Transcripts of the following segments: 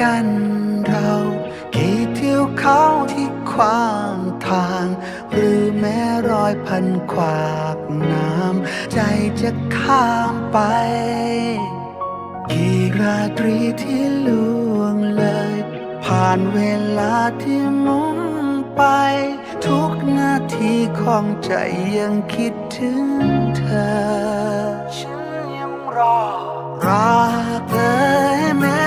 กันเรากี่เที่ยวเขาที่ขวางทาง หรือแม้รอยพันขวากน้ำ ใจจะข้ามไป กี่ราตรีที่ล่วงเลย ผ่านเวลาที่มุนไป ทุกนาทีของใจยังคิดถึงเธอ ฉันยังรอรักเอ่ยแม้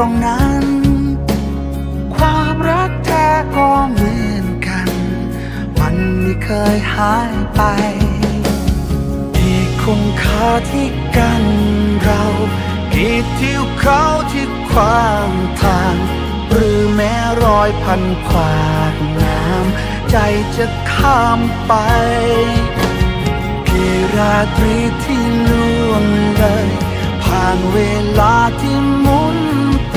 รงนั้น ความรักแท้ก็เหมือนกัน มันไม่เคยหายไปกี่คงคาที่กันเรากี่ทิวเขาที่ขวางทาง หรือแม้รอยพันขวากน้ำใจจะข้ามไปกี่ราตรีที่ล่วงเลย ผ่านเวลาที่มุ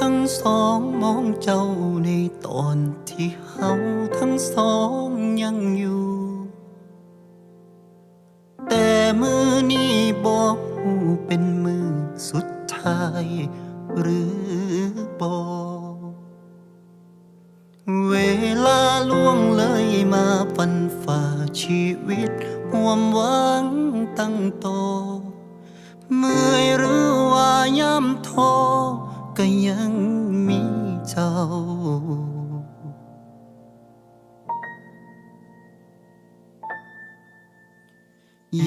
ทั้งสองมองเจ้าในตอนที่เฮาทั้งสองยังอยู่ แต่มือนี้บอกหูเป็นมือสุดท้าย หรือบอกเวลาล่วงเลยมาฟันฝ่าชีวิตห่วมหวังตั้งโตเมื่อยหรือว่าย่ำท้อ ก็ยังมีเจ้า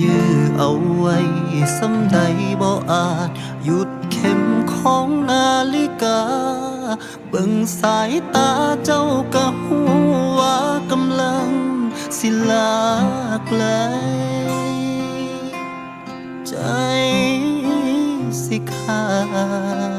ยื้อเอาไว้สำใดบ่อาจ หยุดเข็มของนาฬิกา เบิ่งสายตาเจ้าก็หูว่ากำลังสิลาไกลใจสิขาด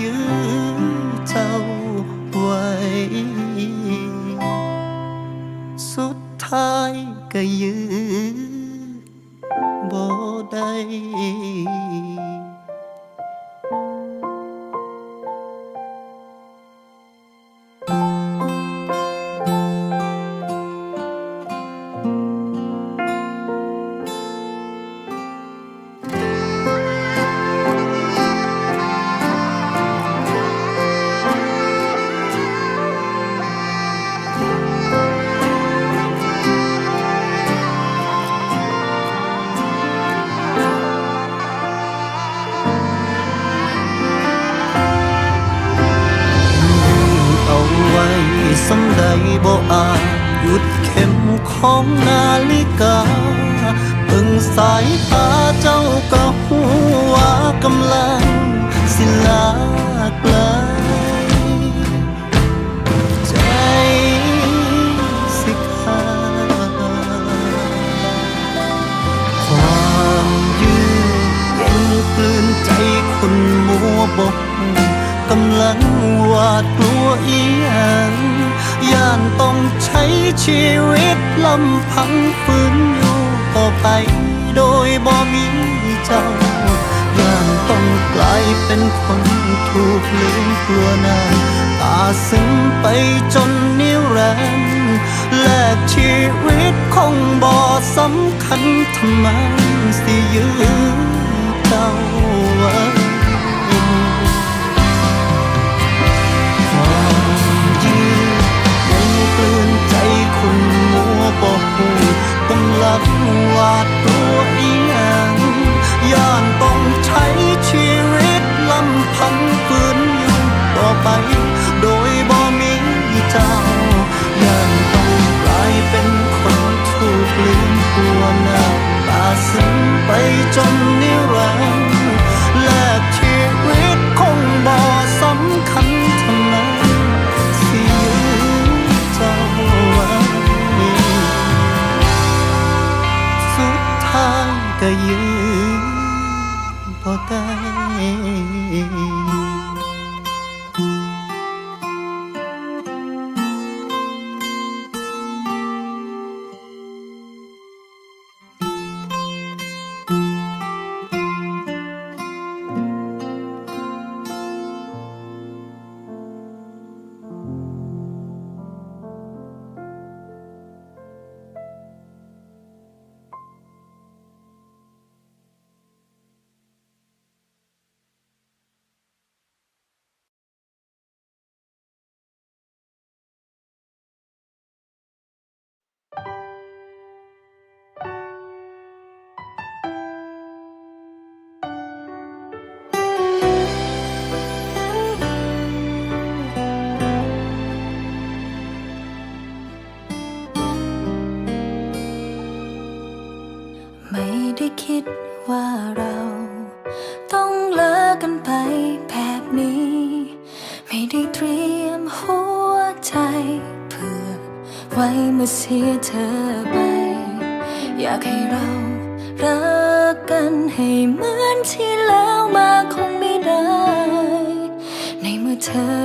ยื้อเจ้าไว้ สุดท้ายก็ยืน สำใดบ่อาจหยุดเข็มของนาฬิกาเบิ่งสายตาเจ้าก็หูว่ากำลังสิลาไกลใจสิขาดความยืดเย็นกลืนใจคนมัวบกกำลังหวาดกลัวอีหยังานต้องใช้ชีวิตลำพังฝืนอยู่ต่อไป โดยบ่มีเจ้าย่านต้องกลายเป็นคนถูกลืมกลัวน้ำตาซึมไปจนนิรันดร์แลกชีวิตคงบ่สำคัญทำไมสิยื้อเจ้าไว้ บ่หูกำลังหวาดกลัวอีหยังย่านต้องใช้ชีวิตลำพังฝืนอยู่ต่อไป โดยบ่มีเจ้าย่านต้องกลายเป็นคนถูกลืมกลัวหน้าตาซึมไปจนนิรันดร์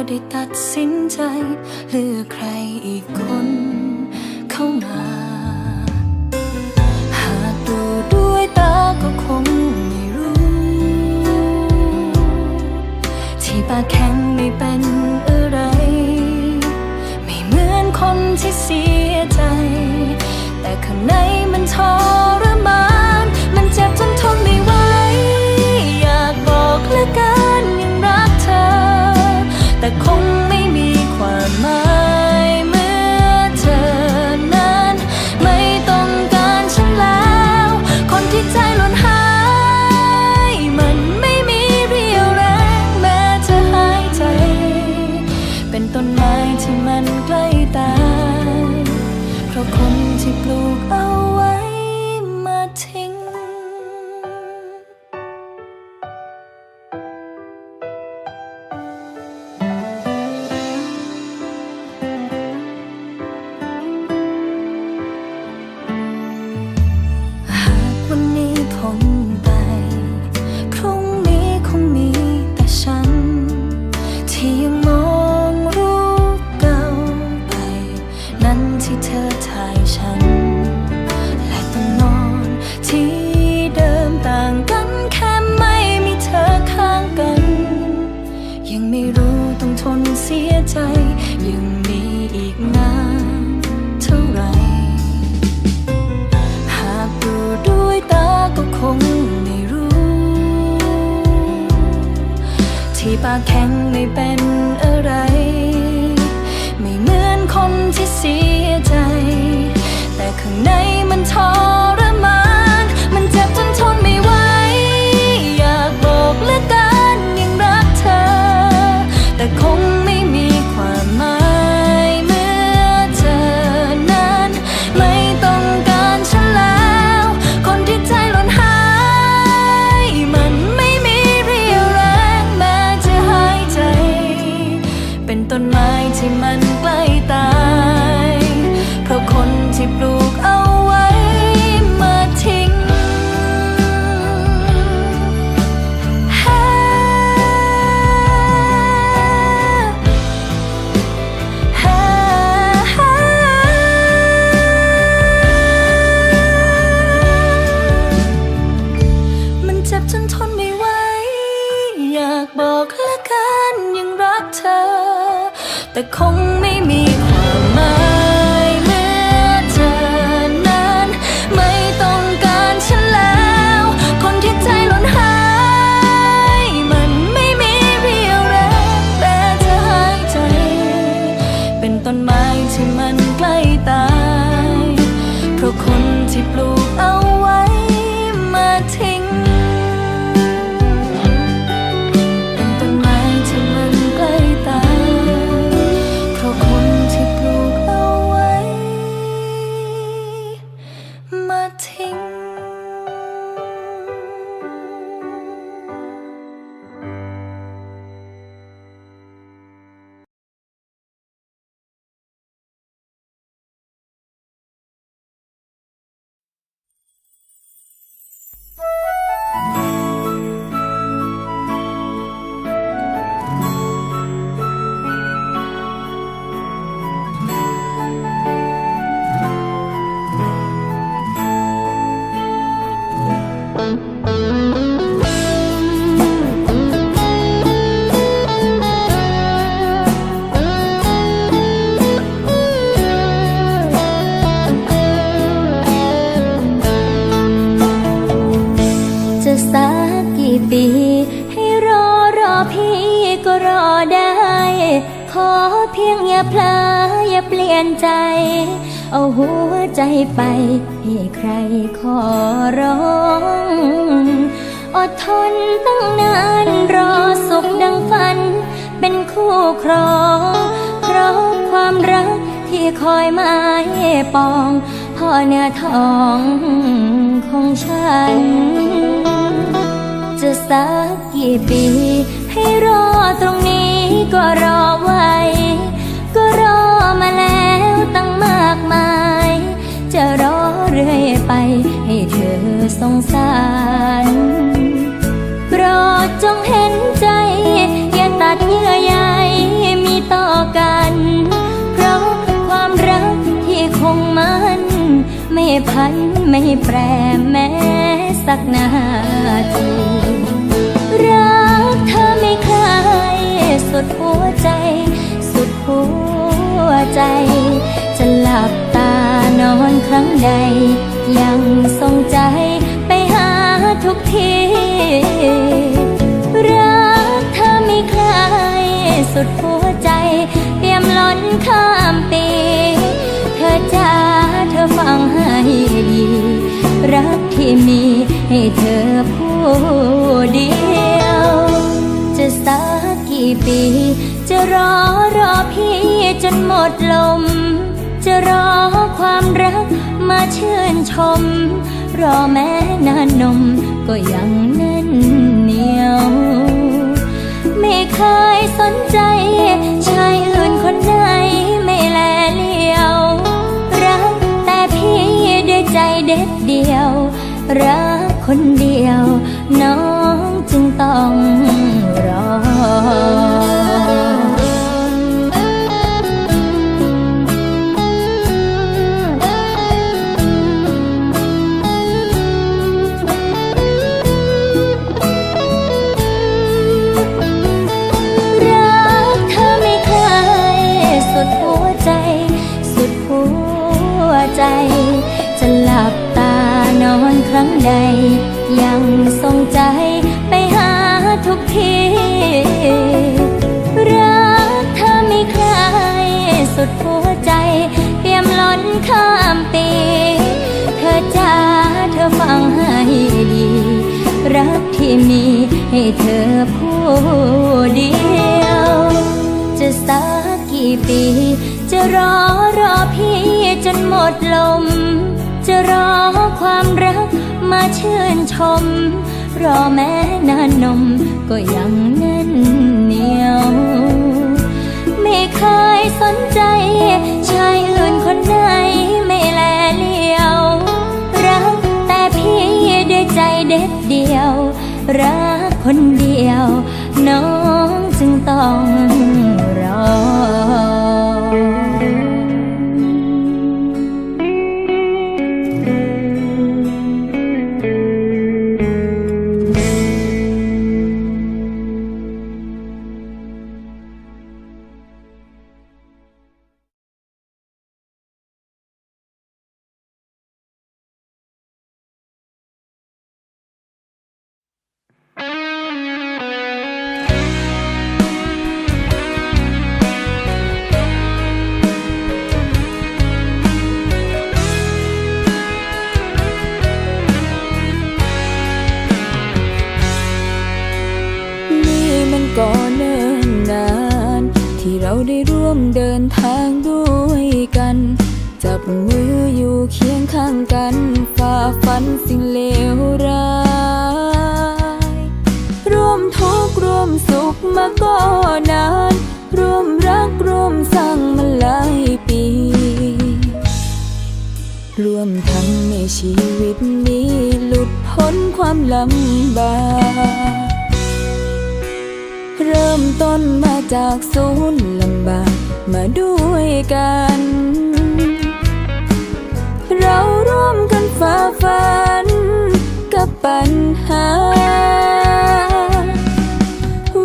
ได้ตัดสินใจ เลือกใครอีกคนเข้ามา หากดูด้วยตาก็คงไม่รู้ ที่ปากแข็งไม่เป็นอะไร ไม่เหมือนคนที่เสียใจ แต่ข้างในมันทร 路口。 ยังไม่รู้ต้องทนเสียใจ ยังมีอีกนานเท่าไร หากดูด้วยตาก็คงไม่รู้ ที่ปากแข็งไม่เป็นอะไร ไม่เหมือนคนที่เสียใจ แต่ข้างในมันทอร นใจ เอาหัวใจไป ให้ใครขอร้อง อดทนตั้งนานรอสุขดังฝัน เป็นคู่ครอง เพราะความรักที่คอยมาให้ปอง พ่อเนื้อทองของฉัน จะสักกี่ปี ให้รอตรงนี้ก็รอไว้ รอมาแล้วตั้งมากมาย จะรอเรื่อยไปให้เธอสงสารโปรดจงเห็นใจ อย่าตัดเยื่อใยมีต่อกัน เพราะความรักที่คงมันไม่พันไม่แปรแม้สักนาทีรักเธอไม่เคยสุดหัว รั้งใด ยังทรงใจไปหาทุกที รักเธอไม่เคยสุดหัวใจ เตรียมล้นข้ามปี เธอจ้าเธอฟังให้ดี รักที่มีให้เธอผู้เดียว จะสักกี่ปี จะรอรอพี่จนหมดลมจะรอความรัก มาชื่นชม รอแม้นานนมก็ยังแน่น ให้เธอผู้เดียว จะสักกี่ปี จะรอรอพี่จนหมดลม จะรอความรักมาชื่นชม รอแม้นานนมก็ยังแน่นเหนียว ไม่เคยสนใจ ชายอื่นคนไหนไม่แลเลียว รักแต่พี่ด้วยใจเด็ดเดียว รักคนเดียว น้องจึงต้องรอ ได้ร่วมเดินทางด้วยกัน จับมืออยู่เคียงข้างกันฝ่าฟันสิ่งเลวร้าย ร่วมทุกข์ร่วมสุขมาก็นาน ร่วมรักร่วมสร้างมาหลายปี ร่วมทำให้ชีวิตนี้หลุดพ้นความลำบาก เริ่มต้นมาจากศูนย์ลำบากมาด้วยกัน เราร่วมกันฝ่าฟันกับปัญหา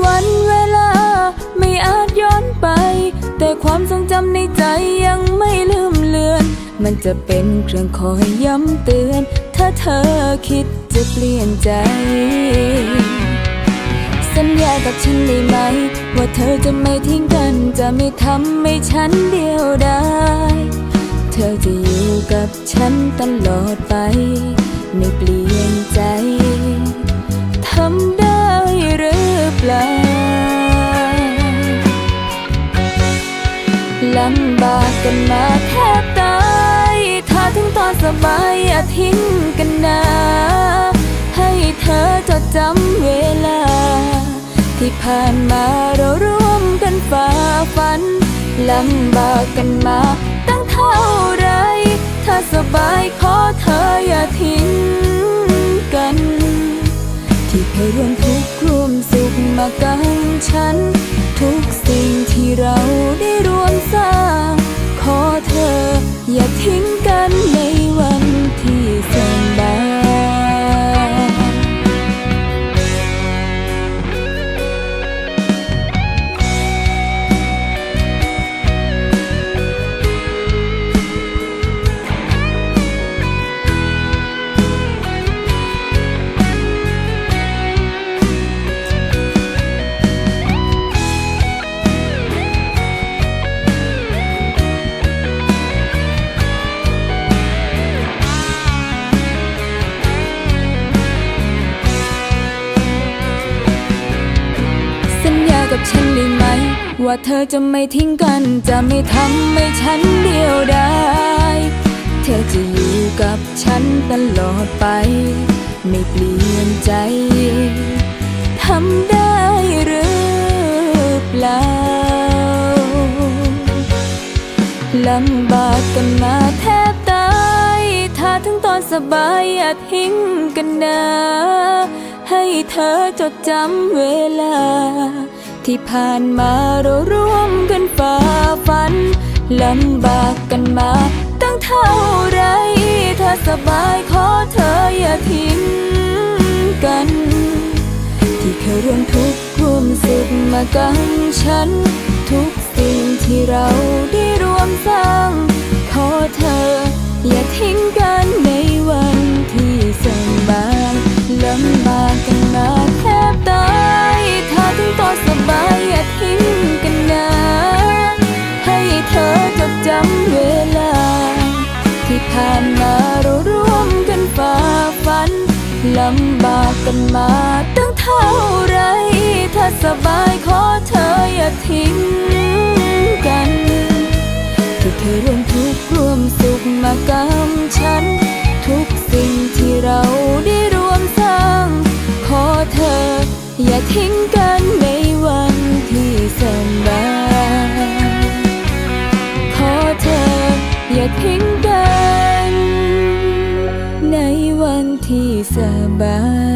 วันเวลาไม่อาจย้อนไป แต่ความทรงจำในใจยังไม่ลืมเลือน มันจะเป็นเครื่องคอยย้ำเตือน ถ้าเธอคิดจะเปลี่ยนใจ สัญญากับฉันได้ไหม ว่าเธอจะไม่ทิ้งกัน จะไม่ทำให้ฉันเดียวได้เธอจะอยู่กับฉันตลอดไป ไม่เปลี่ยนใจ ทำได้หรือเปล่าลำบากกันมาแทบตายถ้าถึงตอนสบายอย่าทิ้งกันนะ ให้เธอจดจำ ที่ผ่านมาเราร่วมกันฝ่าฟันลำบากกันมาตั้งเท่าไร ถ้าสบายขอเธออย่าทิ้งกัน ที่เคยร่วมทุกข์ร่วมสุขมากันฉัน ทุกสิ่งที่เราได้ร่วมสร้าง ขอเธออย่าทิ้งกันในวันที่สบาย ว่าเธอจะไม่ทิ้งกัน จะไม่ทำให้ฉันเดียวดายเธอจะอยู่กับฉันตลอดไป ไม่เปลี่ยนใจทำได้หรือเปล่าลำบากกันมาแทบตายถ้าถึงตอนสบายอย่าทิ้งกันนะ ให้เธอจดจำเวลา ที่ผ่านมาเราร่วมกันฝ่าฟันลำบากกันมาตั้งเท่าไรถ้าสบายขอเธออย่าทิ้งกัน ที่เคยร่วมทุกข์ร่วมสุขมากันฉัน ทุกสิ่งที่เราได้ร่วมสร้าง ขอเธออย่าทิ้งกันในวันที่สบายลำบากกันมาแทบตายถ้าถึงตอน บายอย่าทิ้งกันนะ ให้เธอจดจำเวลา ที่ผ่านมาเราร่วมกันฝ่าฟันลำบากกันมาตั้งเท่าไร ถ้าสบายขอเธออย่าทิ้งกันที่เธอร่วมทุกข์ร่วมสุขมากำฉัน ทุกสิ่งที่เราได้ร่วมสร้าง ขอเธอ อย่าทิ้งกันในวันที่สบายขอเธออย่าทิ้งกัน ในวันที่สบาย